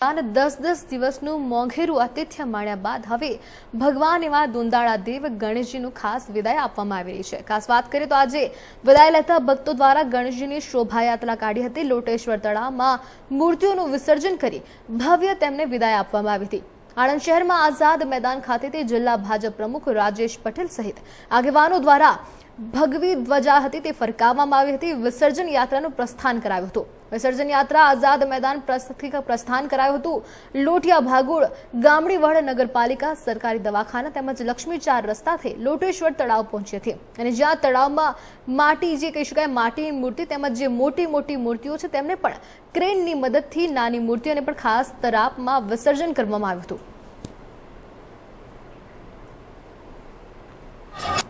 અને દસ દસ દિવસનું મોંઘેરું આતિથ્ય માણ્યા બાદ હવે ભગવાન એવા દુંદાળા દેવ ગણેશજીનું ખાસ વિદાય આપવામાં આવી રહી છે. ખાસ વાત કરીએ તો આજે વિદાય લેતા ભક્તો દ્વારા ગણેશજીની શોભાયાત્રા કાઢી હતી. લોટેશ્વર તળાવમાં મૂર્તિઓનું વિસર્જન કરી ભવ્ય તેમને વિદાય આપવામાં આવી હતી. આણંદ શહેરમાં આઝાદ મેદાન ખાતેથી જિલ્લા ભાજપ પ્રમુખ રાજેશ પટેલ સહિત આગેવાનો દ્વારા ભગવી ધ્વજા હતી, તે ફરકાવવામાં આવી હતી. વિસર્જન યાત્રાનું પ્રસ્થાન કરાયું હતું. વિસર્જન યાત્રા આઝાદ મેદાન પ્રસ્થાન કરાયું હતું. લોટિયા ભાગોળ, ગામડીવાડ નગરપાલિકા, સરકારી દવાખાના તેમજ લક્ષ્મી ચાર રસ્તાથી લોટેશ્વર તળાવ પહોંચી હતી અને જ્યાં તળાવમાં માટી જે કહી શકાય માટીની મૂર્તિ તેમજ જે મોટી મોટી મૂર્તિઓ છે, તેમને પણ ક્રેનની મદદથી નાની મૂર્તિઓને પણ ખાસ તળાવમાં વિસર્જન કરવામાં આવ્યું હતું.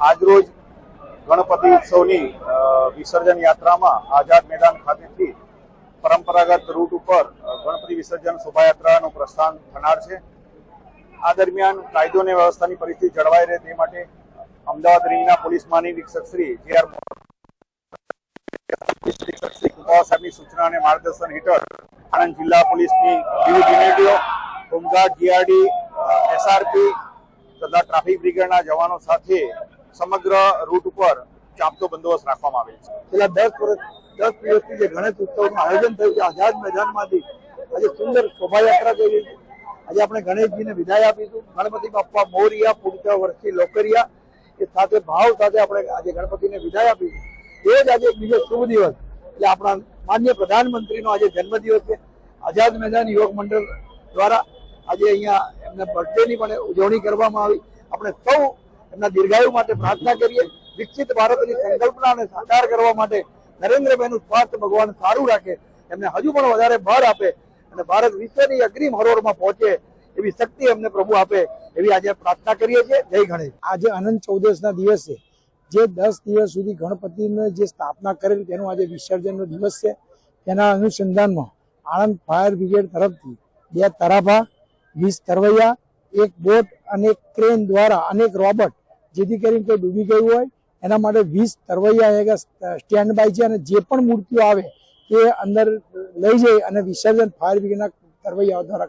આજરોજ ગણપતિ ઉત્સવની વિસર્જન યાત્રામાં આઝાદ મેદાન ખાતેથી પરંપરાગત રૂટ ઉપર ગણપતિ વિસર્જન શોભાયાત્રાનું પ્રસ્થાન થનાર છે. આ દરમિયાન કાયદો અને વ્યવસ્થાની પરિસ્થિતિ જળવાઈ રહે તે માટે અમદાવાદ રિંગના પોલીસ મહાનિરીક્ષક શ્રી જે આર સાહેબની સૂચના અને માર્ગદર્શન હેઠળ આણંદ જિલ્લા પોલીસની વિવિધ યુનિટીઓ હોમગાર્ડ જીઆરડી એસઆરપી તથા ટ્રાફિક બ્રિગેડના જવાનો સાથે સમગ્ર રૂટ ઉપર ચાપતો બંદોબસ્ત રાખવામાં આવેલ છે. છેલ્લા દસ વર્ષ, દસ દિવસથી જે ગણેશ ઉત્સવનું આયોજન થયું છે, આઝાદ મેદાનમાંથી આજે સુંદર શોભાયાત્રા થઈ છે. આજે આપણે ગણેશજીને વિદાય આપીશું. ગણપતિ બાપ્પા મોરિયા, પૂરતા વર્ષથી લોકરિયા, એ સાથે, ભાવ સાથે આપણે આજે ગણપતિને વિદાય આપીશું. એ જ આજે બીજો શુભ દિવસ એટલે આપણા માન્ય પ્રધાનમંત્રીનો આજે જન્મદિવસ છે. આઝાદ મેદાન યુવક મંડળ દ્વારા આજે અહીંયા એમને બર્થડેની પણ ઉજવણી કરવામાં આવી. આપણે સૌ એમના દીર્ઘાયુ માટે પ્રાર્થના કરીએ, વિકસિત ભારતની સંકલ્પનાને સાકાર કરવા માટે નરેન્દ્રભાઈનું સ્વાસ્થ્ય ભગવાન સારું રાખે, એમને હજુ પણ વધારે બળ આપે અને ભારત વિશ્વની અગ્રીમ હરોળમાં પહોંચે એવી શક્તિ એમને પ્રભુ આપે એવી આજે પ્રાર્થના કરીએ છીએ. જય ગણેશ. આજે અનંત ચૌદશના દિવસે જે દસ દિવસ સુધી ગણપતિને જે સ્થાપના કરેલી તેનું આજે વિસર્જનનો દિવસ છે. તેના અનુસંધાનમાં આણંદ ફાયર બ્રિગેડ તરફથી બે તરાભા, વીસ તરવૈયા, એક બોટ અને ક્રેન દ્વારા અનેક રોબોટ જેથી કરીને કોઈ ડૂબી ગયું હોય, એના માટે વીસ તરવૈયા સ્ટેન્ડ બાય છે અને જે પણ મૂર્તિઓ આવે તે અંદર લઈ જઈ અને વિસર્જન ફાયર બ્રિગેડના તરવૈયાઓ દ્વારા